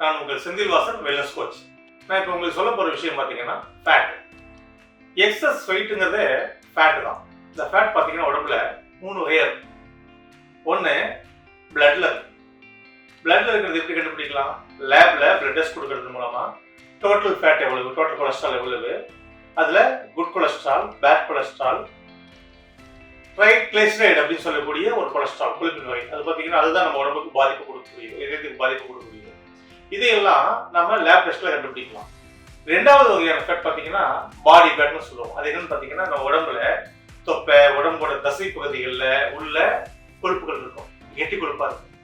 நான் உங்கள் Senthilvasan wellness coach நான் இப்போ உங்களுக்கு சொல்ல போகிற விஷயம் பார்த்தீங்கன்னா ஃபேட் எக்ஸஸ் வெயிட்டுங்கிறது ஃபேட் தான். இந்த ஃபேட் பார்த்தீங்கன்னா உடம்புல மூணு வகையாக இருக்கு ஒன்று பிளட்ல இருக்கு. பிளட்ல இருக்கிறது எப்படி கண்டுபிடிக்கலாம்? லேப்ல பிளட் டெஸ்ட் கொடுக்கறது மூலமாக டோட்டல் ஃபேட் எவ்வளவு டோட்டல் கொலஸ்ட்ரால் எவ்வளவு? அதில் good cholesterol bad cholesterol triglyceride அப்படின்னு சொல்லக்கூடிய ஒரு கொலஸ்ட்ரால் கொழுப்பின் வகை. அது பார்த்தீங்கன்னா அதுதான் நம்ம உடம்புக்கு பாதிப்பு கொடுக்கக்கூடியது இதயத்துக்கு பாதிப்பு கொடுக்கக்கூடியது இதையெல்லாம் நம்ம லேப் டெஸ்ட்ல கண்டுபிடிக்கலாம். ரெண்டாவது வகையான ஃபேட் பார்த்தீங்கன்னா பாடி ஃபேட்னு சொல்லுவோம். அது என்னன்னு பார்த்தீங்கன்னா நம்ம உடம்புல தொப்பை உடம்போட தசை பகுதிகளில் உள்ள கொழுப்புகள் இருக்கும். கெட்டி கொழுப்பாக இருக்கும்.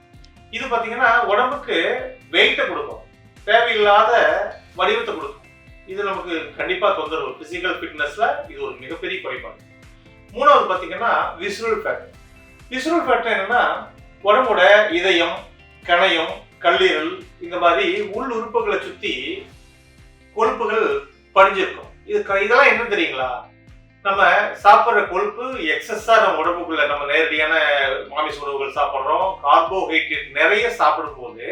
இது பார்த்தீங்கன்னா உடம்புக்கு வெயிட்டை கொடுக்கும். தேவையில்லாத வடிவத்தை கொடுக்கும். இது நமக்கு கண்டிப்பாக தொந்தரவு. ஃபிசிக்கல் ஃபிட்னஸில் இது ஒரு மிகப்பெரிய குறைபாடு. மூணாவது பார்த்தீங்கன்னா விசுரல் ஃபேட் விசுரல் ஃபேட் என்னன்னா உடம்போட இதயம் கணையம் கல்லீரல் இந்த மாதிரி உள் உறுப்புகளை சுத்தி கொழுப்புகள் படிஞ்சிருக்கும். இது க- இதெல்லாம் என்ன தெரியுங்களா? நம்ம சாப்பிட்ற கொழுப்பு எக்ஸஸாக நம்ம உடம்புக்குள்ள நம்ம நேரடியான மாமிச உணவுகள் சாப்பிட்றோம் கார்போஹைட்ரேட் நிறைய சாப்பிடும் போது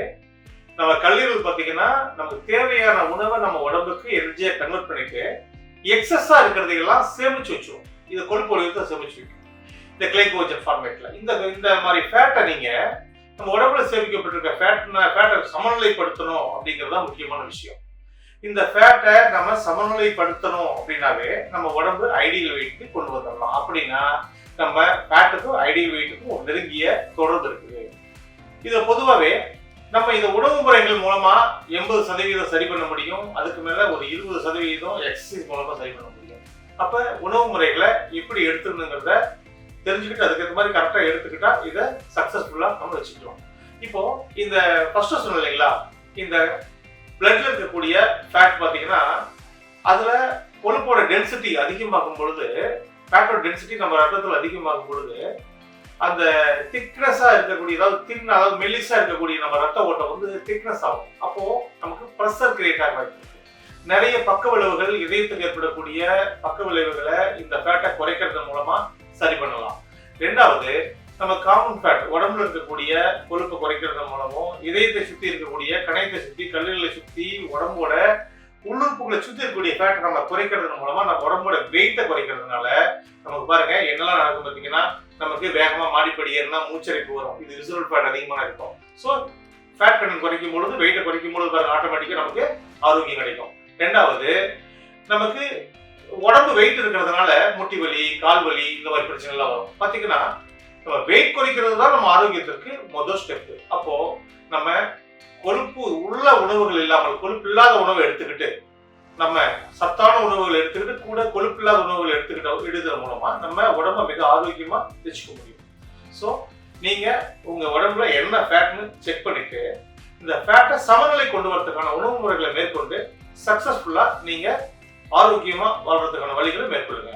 நம்ம கல்லீரல் பார்த்தீங்கன்னா நமக்கு தேவையான உணவை நம்ம உடம்புக்கு எனர்ஜியா கன்வெர்ட் பண்ணிட்டு எக்ஸஸா இருக்கிறதையெல்லாம் சேமிச்சு வச்சிரும் இது கொழுப்பு வடிவத்தை சேமிச்சு வைக்கும். இந்த கிளைகோஜன் ஃபார்மேட்ல இந்த இந்த மாதிரி ஃபேட்டை நீங்க நம்ம உடம்புல சேமிக்கப்பட்டிருக்க ஃபேட்னா ஃபேட்டை சமநிலைப்படுத்தணும் அப்படிங்கிறது தான் முக்கியமான விஷயம். இந்த ஃபேட்டை நம்ம சமநிலைப்படுத்தணும் அப்படின்னாவே நம்ம உடம்பு ஐடியல் வெயிட்டுக்கு கொண்டு வந்துடலாம் அப்படின்னா நம்ம ஃபேட்டுக்கும் ஐடியல் வெயிட்டுக்கும் ஒரு நெருங்கிய தொடர்பு இருக்குது. இதை பொதுவாகவே நம்ம இந்த உணவு முறைகள் மூலமா எண்பது சதவீதம் சரி பண்ண முடியும். அதுக்கு மேல ஒரு இருபது சதவீதம் எக்ஸசைஸ் மூலமா சரி பண்ண முடியும். அப்ப உணவு முறைகளை எப்படி எடுத்துக்கணுங்கிறத தெரிஞ்சுக்கிட்டு அதுக்கேற்ற மாதிரி கரெக்டாக எடுத்துக்கிட்டா இதை சக்ஸஸ்ஃபுல் நம்ம வச்சுக்கலாம் இப்போ இந்த ஃபர்ஸ்ட் சொன்னோம் இல்லைங்களா? இந்த பிளட்ல இருக்கக்கூடிய ஃபேட் பார்த்தீங்கன்னா அதுல கொழுப்போட டென்சிட்டி அதிகமாகும் பொழுது ஃபேட்டோட டென்சிட்டி நம்ம ரத்தத்தில் அதிகமாகும் பொழுது அந்த திக்னஸா இருக்கக்கூடிய அதாவது தின் அதாவது மெல்லிஸா இருக்கக்கூடிய நம்ம ரத்த ஓட்டம் வந்து திக்னஸ் ஆகும். அப்போ நமக்கு ப்ரெஷர் கிரியேட் ஆக வாய்ப்பு நிறைய பக்க விளைவுகள் இதயத்துக்கு ஏற்படக்கூடிய பக்க விளைவுகளை இந்த ஃபேட்டை குறைக்கிறது மூலமா சரி பண்ணலாம். ரெண்டாவது நம்ம காமன் ஃபேட் உடம்புல இருக்கக்கூடிய கொழுப்பை குறைக்கிறது மூலமும் இதயத்தை சுற்றி இருக்கக்கூடிய கணையத்தை சுற்றி கல்லீரலை சுற்றி உடம்போட உள்ளுறுப்புகளை சுற்றி இருக்கக்கூடிய ஃபேட் நம்ம குறைக்கிறது மூலமா நம்ம உடம்போட வெயிட்டை குறைக்கிறதுனால நமக்கு பாருங்க என்னெல்லாம் நடக்கும் பார்த்தீங்கன்னா நமக்கு வேகமாக மாடிப்படி ஏறினா மூச்சரிப்பு வரும். இது விசுவல் ஃபேட் அதிகமாக இருக்கும். ஸோ ஃபேட் கண்டன் குறைக்கும் பொழுது வெயிட்டை குறைக்கும் பொழுது பாருங்க ஆட்டோமேட்டிக்காக நமக்கு ஆரோக்கியம் கிடைக்கும். ரெண்டாவது நமக்கு உடம்பு வெயிட் இருக்கிறதுனால முட்டி வலி கால் வலி இந்த மாதிரி பிரச்சனைலாம் வரும். பார்த்தீங்கன்னா நம்ம வெயிட் குறைக்கிறது தான் நம்ம ஆரோக்கியத்திற்கு முதல் ஸ்டெப் அப்போ நம்ம கொழுப்பு உள்ள உணவுகள் இல்லாமல் கொழுப்பு இல்லாத உணவை எடுத்துக்கிட்டு நம்ம சத்தான உணவுகள் எடுத்துக்கிட்டு கூட கொழுப்பு இல்லாத உணவுகள் எடுத்துக்கிட்ட எடுக்கிற மூலமா நம்ம உடம்ப மிக ஆரோக்கியமா வச்சுக்க முடியும். ஸோ நீங்க உங்க உடம்புல என்ன ஃபேட்னு செக் பண்ணிட்டு இந்த ஃபேட்டை சமநிலை கொண்டு வரதுக்கான உணவு முறைகளை மேற்கொண்டு சக்சஸ்ஃபுல்லா நீங்க ஆரோக்கியமா வாழ்றதுக்கான வழிகளை மேற்கொள்ளுங்க.